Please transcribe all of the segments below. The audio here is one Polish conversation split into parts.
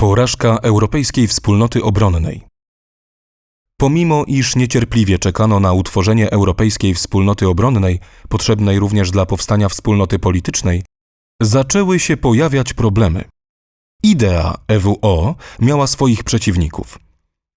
Porażka Europejskiej Wspólnoty Obronnej. Pomimo iż niecierpliwie czekano na utworzenie Europejskiej Wspólnoty Obronnej, potrzebnej również dla powstania wspólnoty politycznej, zaczęły się pojawiać problemy. Idea EWO miała swoich przeciwników.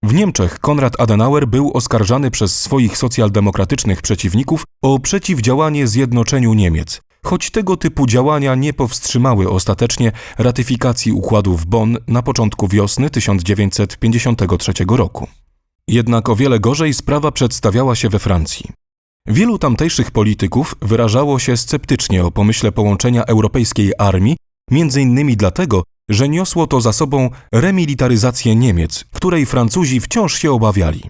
W Niemczech Konrad Adenauer był oskarżany przez swoich socjaldemokratycznych przeciwników o przeciwdziałanie zjednoczeniu Niemiec, choć tego typu działania nie powstrzymały ostatecznie ratyfikacji układu w Bonn na początku wiosny 1953 roku. Jednak o wiele gorzej sprawa przedstawiała się we Francji. Wielu tamtejszych polityków wyrażało się sceptycznie o pomyśle połączenia europejskiej armii, między innymi dlatego, że niosło to za sobą remilitaryzację Niemiec, której Francuzi wciąż się obawiali.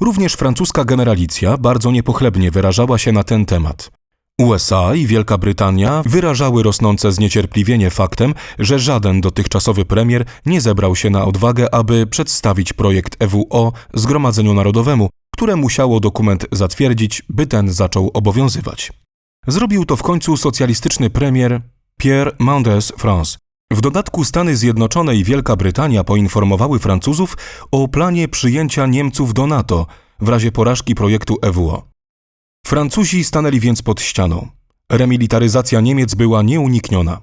Również francuska generalicja bardzo niepochlebnie wyrażała się na ten temat. USA i Wielka Brytania wyrażały rosnące zniecierpliwienie faktem, że żaden dotychczasowy premier nie zebrał się na odwagę, aby przedstawić projekt EWO Zgromadzeniu Narodowemu, które musiało dokument zatwierdzić, by ten zaczął obowiązywać. Zrobił to w końcu socjalistyczny premier Pierre Mendès France. W dodatku Stany Zjednoczone i Wielka Brytania poinformowały Francuzów o planie przyjęcia Niemców do NATO w razie porażki projektu EWO. Francuzi stanęli więc pod ścianą. Remilitaryzacja Niemiec była nieunikniona.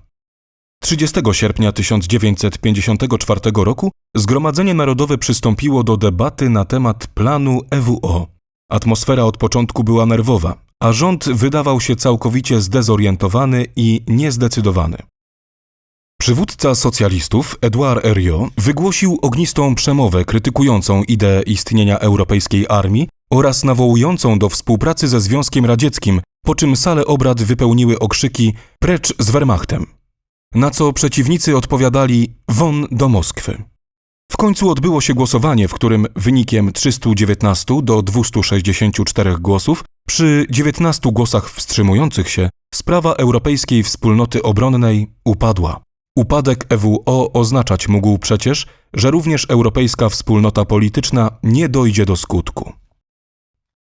30 sierpnia 1954 roku Zgromadzenie Narodowe przystąpiło do debaty na temat planu EWO. Atmosfera od początku była nerwowa, a rząd wydawał się całkowicie zdezorientowany i niezdecydowany. Przywódca socjalistów, Edouard Herriot, wygłosił ognistą przemowę krytykującą ideę istnienia europejskiej armii oraz nawołującą do współpracy ze Związkiem Radzieckim, po czym salę obrad wypełniły okrzyki precz z Wehrmachtem. Na co przeciwnicy odpowiadali won do Moskwy. W końcu odbyło się głosowanie, w którym wynikiem 319 do 264 głosów, przy 19 głosach wstrzymujących się, sprawa Europejskiej Wspólnoty Obronnej upadła. Upadek EWO oznaczać mógł przecież, że również Europejska Wspólnota Polityczna nie dojdzie do skutku.